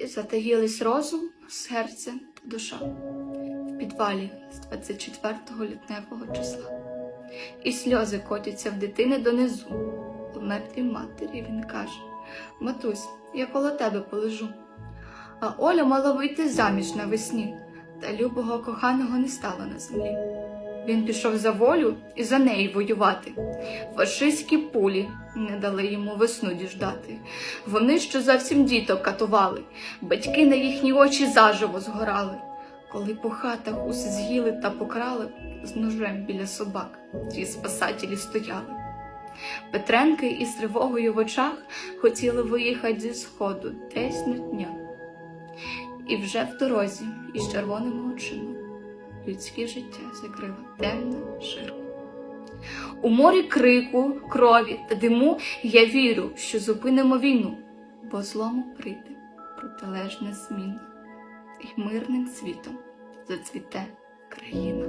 Затаїлись розум, серце душа в підвалі з 24 лютневого числа. І сльози котяться в дитини донизу. У мертвій матері він каже: Матусь, я коло тебе полежу. А Оля мала вийти заміж навесні, та любого коханого не стало на землі. Він пішов за волю і за неї воювати. Фашистські пулі не дали йому весну діждати. Вони ще зовсім діток катували, батьки на їхні очі заживо згорали. Коли по хатах усе з'їли та покрали, з ножем біля собак ті спасателі стояли. Петренки із тривогою в очах хотіли виїхати зі сходу десь на дня. І вже в дорозі із червоними очима людське життя закрила темна ширма. У морі крику, крові та диму я вірю, що зупинимо війну, бо злому прийде протилежна зміна, і мирним світом зацвіте країна.